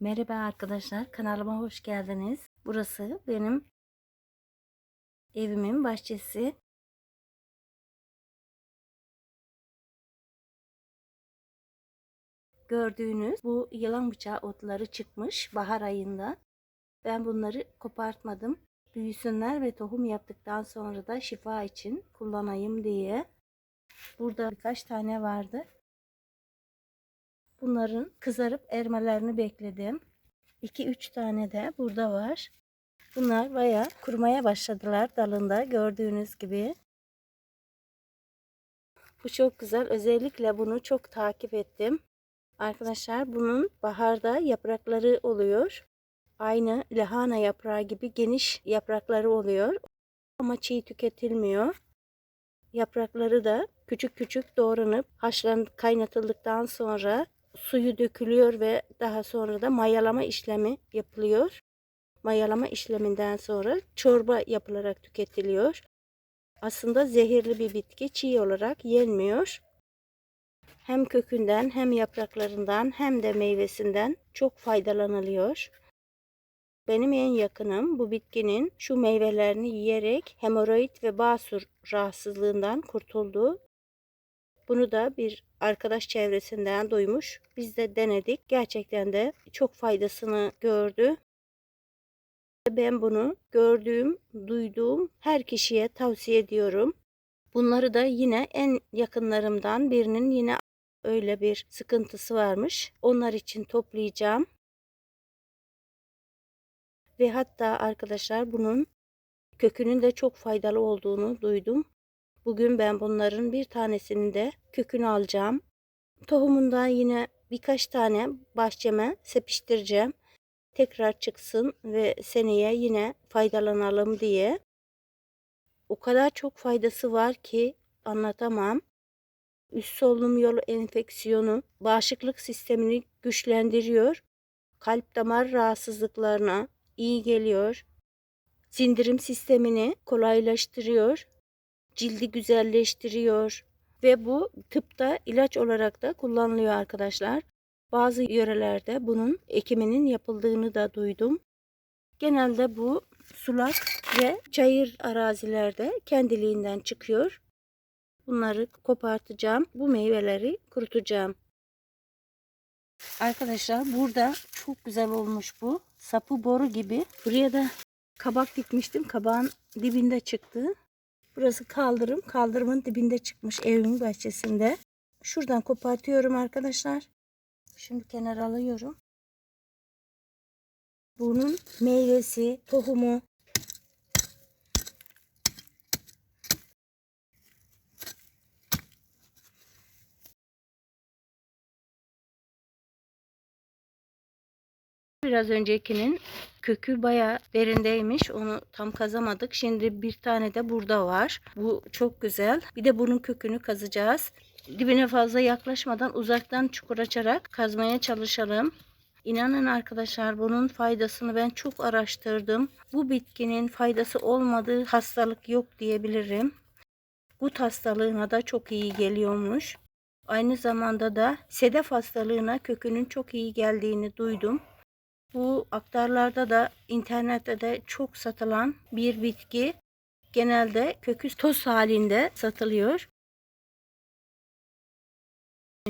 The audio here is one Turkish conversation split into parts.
Merhaba arkadaşlar, kanalıma hoş geldiniz. Burası benim evimin bahçesi. Gördüğünüz bu yılan bıçağı otları çıkmış bahar ayında. Ben bunları kopartmadım. Büyüsünler ve tohum yaptıktan sonra da şifa için kullanayım diye. Burada birkaç tane vardı. Bunların kızarıp ermelerini bekledim. 2-3 tane de burada var. Bunlar bayağı kurumaya başladılar dalında gördüğünüz gibi. Bu çok güzel. Özellikle bunu çok takip ettim. Arkadaşlar bunun baharda yaprakları oluyor. Aynı lahana yaprağı gibi geniş yaprakları oluyor. Ama çiğ tüketilmiyor. Yaprakları da küçük küçük doğranıp haşlan kaynatıldıktan sonra suyu dökülüyor ve daha sonra da mayalama işlemi yapılıyor. Mayalama işleminden sonra çorba yapılarak tüketiliyor. Aslında zehirli bir bitki çiğ olarak yenmiyor. Hem kökünden hem yapraklarından hem de meyvesinden çok faydalanılıyor. Benim en yakınım bu bitkinin şu meyvelerini yiyerek hemoroid ve basur rahatsızlığından kurtuldu. Bunu da bir arkadaş çevresinden duymuş. Biz de denedik. Gerçekten de çok faydasını gördü. Ben bunu gördüğüm, duyduğum her kişiye tavsiye ediyorum. Bunları da yine en yakınlarımdan birinin yine öyle bir sıkıntısı varmış. Onlar için toplayacağım. Ve hatta arkadaşlar bunun kökünün de çok faydalı olduğunu duydum. Bugün ben bunların bir tanesini de kökünü alacağım. Tohumundan yine birkaç tane bahçeme sepiştireceğim. Tekrar çıksın ve seneye yine faydalanalım diye. O kadar çok faydası var ki anlatamam. Üst solunum yolu enfeksiyonu, bağışıklık sistemini güçlendiriyor. Kalp damar rahatsızlıklarına iyi geliyor. Sindirim sistemini kolaylaştırıyor cildi güzelleştiriyor ve bu tıpta ilaç olarak da kullanılıyor arkadaşlar. Bazı yörelerde bunun ekiminin yapıldığını da duydum. Genelde bu sulak ve çayır arazilerde kendiliğinden çıkıyor. Bunları kopartacağım. Bu meyveleri kurutacağım. Arkadaşlar burada çok güzel olmuş bu. Sapı boru gibi. Buraya da kabak dikmiştim. Kabağın dibinde çıktı. Burası kaldırım. Kaldırımın dibinde çıkmış evimin bahçesinde. Şuradan kopartıyorum arkadaşlar. Şimdi kenara alıyorum. Bunun meyvesi, tohumu. Biraz öncekinin kökü baya derindeymiş. Onu tam kazamadık. Şimdi bir tane de burada var. Bu çok güzel. Bir de bunun kökünü kazacağız. Dibine fazla yaklaşmadan uzaktan çukur açarak kazmaya çalışalım. İnanın arkadaşlar bunun faydasını ben çok araştırdım. Bu bitkinin faydası olmadığı hastalık yok diyebilirim. Gut hastalığına da çok iyi geliyormuş. Aynı zamanda da sedef hastalığına kökünün çok iyi geldiğini duydum. Bu aktarlarda da internette de çok satılan bir bitki. Genelde kökü toz halinde satılıyor.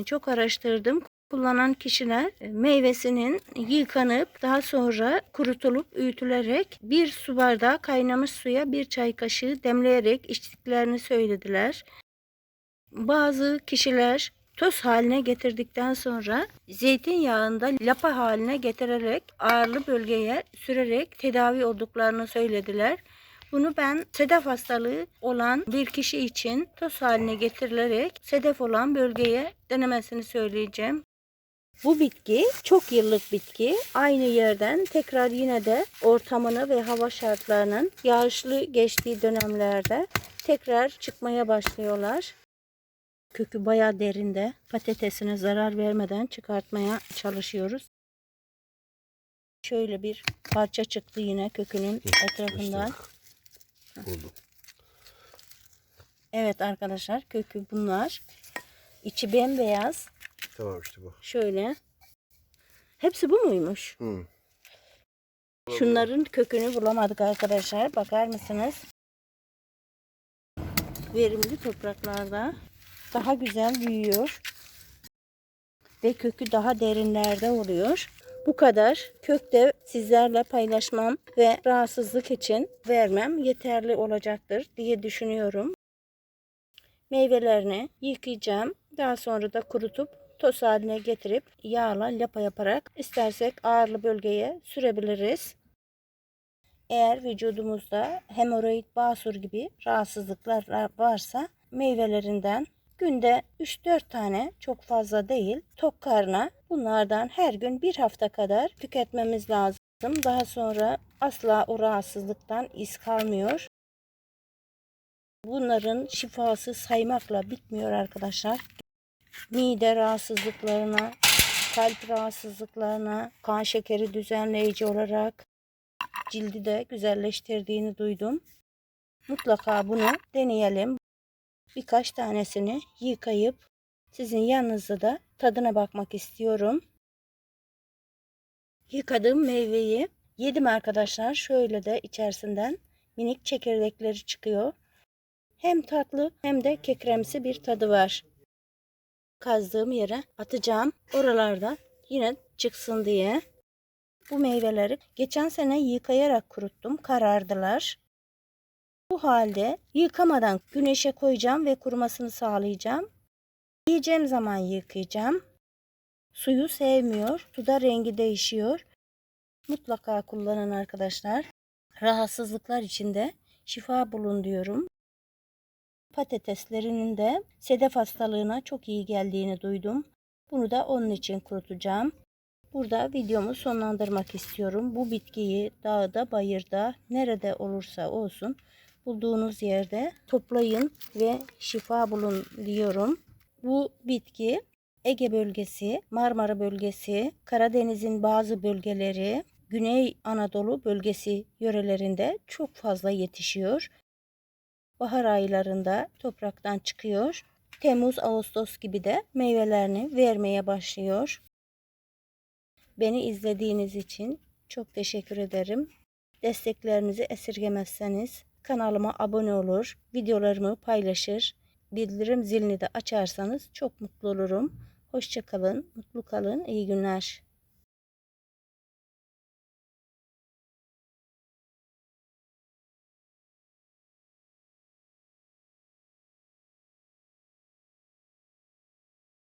Çok araştırdım. Kullanan kişiler meyvesinin yıkanıp daha sonra kurutulup öğütülerek bir su bardağı kaynamış suya bir çay kaşığı demleyerek içtiklerini söylediler. Bazı kişiler toz haline getirdikten sonra zeytinyağında lapa haline getirerek ağırlı bölgeye sürerek tedavi olduklarını söylediler. Bunu ben sedef hastalığı olan bir kişi için toz haline getirilerek sedef olan bölgeye denemesini söyleyeceğim. Bu bitki çok yıllık bitki. Aynı yerden tekrar yine de ortamını ve hava şartlarının yağışlı geçtiği dönemlerde tekrar çıkmaya başlıyorlar. Kökü bayağı derinde. Patatesine zarar vermeden çıkartmaya çalışıyoruz. Şöyle bir parça çıktı yine kökünün etrafından. Evet arkadaşlar kökü bunlar. İçi bembeyaz. Tamam işte bu. Şöyle. Hepsi bu muymuş? Hı. Şunların kökünü bulamadık arkadaşlar. Bakar mısınız? Verimli topraklarda daha güzel büyüyor. Ve kökü daha derinlerde oluyor. Bu kadar kökte sizlerle paylaşmam ve rahatsızlık için vermem yeterli olacaktır diye düşünüyorum. Meyvelerini yıkayacağım. Daha sonra da kurutup toz haline getirip yağla lapa yaparak istersek ağırlı bölgeye sürebiliriz. Eğer vücudumuzda hemoroid basur gibi rahatsızlıklar varsa meyvelerinden günde 3-4 tane çok fazla değil tok karna bunlardan her gün bir hafta kadar tüketmemiz lazım. Daha sonra asla o rahatsızlıktan iz kalmıyor. Bunların şifası saymakla bitmiyor arkadaşlar. Mide rahatsızlıklarına, kalp rahatsızlıklarına, kan şekeri düzenleyici olarak cildi de güzelleştirdiğini duydum. Mutlaka bunu deneyelim. Birkaç tanesini yıkayıp sizin yanınızda da tadına bakmak istiyorum. Yıkadığım meyveyi yedim arkadaşlar. Şöyle de içerisinden minik çekirdekleri çıkıyor. Hem tatlı hem de kekremsi bir tadı var. Kazdığım yere atacağım. Oralarda yine çıksın diye. Bu meyveleri geçen sene yıkayarak kuruttum. Karardılar. Bu halde yıkamadan güneşe koyacağım ve kurumasını sağlayacağım. Yiyeceğim zaman yıkayacağım. Suyu sevmiyor. Suda rengi değişiyor. Mutlaka kullanın arkadaşlar. Rahatsızlıklar içinde şifa bulun diyorum. Patateslerinin de sedef hastalığına çok iyi geldiğini duydum. Bunu da onun için kurutacağım. Burada videomu sonlandırmak istiyorum. Bu bitkiyi dağda, bayırda, nerede olursa olsun bulduğunuz yerde toplayın ve şifa bulun diyorum. Bu bitki Ege bölgesi, Marmara bölgesi, Karadeniz'in bazı bölgeleri, Güney Anadolu bölgesi yörelerinde çok fazla yetişiyor. Bahar aylarında topraktan çıkıyor. Temmuz, Ağustos gibi de meyvelerini vermeye başlıyor. Beni izlediğiniz için çok teşekkür ederim. Desteklerinizi esirgemezseniz kanalıma abone olur, videolarımı paylaşır, bildirim zilini de açarsanız çok mutlu olurum. Hoşçakalın, mutlu kalın, iyi günler.